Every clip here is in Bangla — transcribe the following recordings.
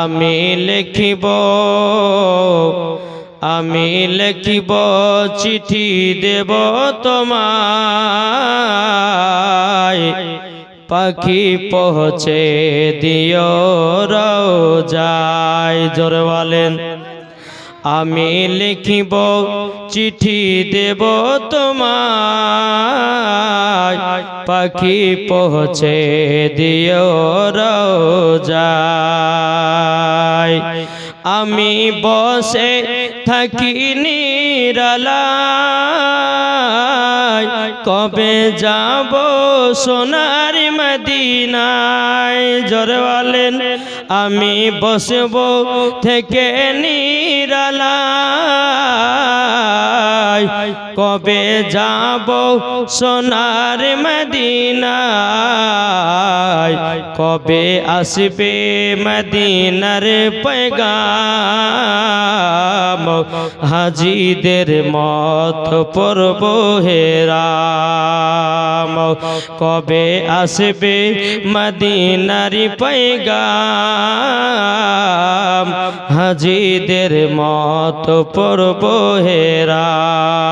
আমি লিখিব আমি লিখিব, চিঠি দেব তোমায়। পাখি পৌঁছে দিও যায় জোরে বলেন, আমি লিখিব, চিঠি দেব তোমায়। পাখি পৌঁছে দিও যায় আমি বসে থাকি নিরালায়। কবে যাব সোনার মদিনায়? জোরে বলেন আমি বসব থেকে নিরালায়। কবে যাব সোনার মদিনায়? কবে আসবে মদিনার পেগাম হাজিদের মত পরব হেরাম কবে আসবে মদিনারি পেগাম হাজিদের মত পরব হেরাম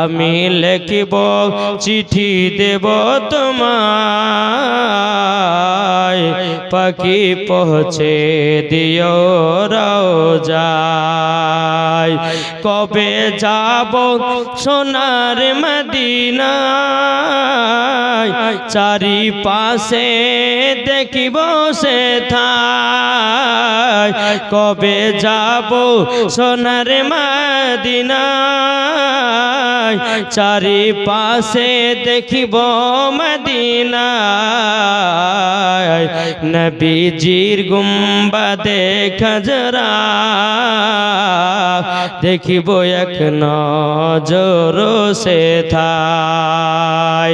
আমি লিখিব, চিঠি দেব তোমায়। পাখি পৌঁছে দিও যায় কবে যাব সোনার মদিনায়? চারি পাশে দেখিব সে থায় কবে যাব সোনার মদিনায়? চারি পাশে দেখিব মদিনায় নবীজির গুম্বাদে খজরা দেখিব এক নজর সে থাই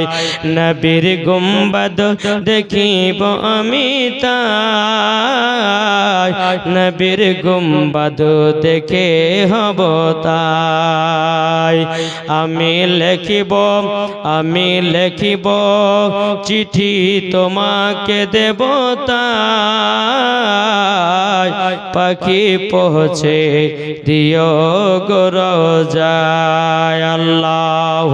নবীর গুম্বাদ দেখিব আমি তাই, নবীর গুম্বাদ দেখে হব তাই। আমি লিখিব আমি লিখিব, চিঠি তোমাকে দেব তাই পাখি পৌঁছে দিও গর যায় আল্লাহ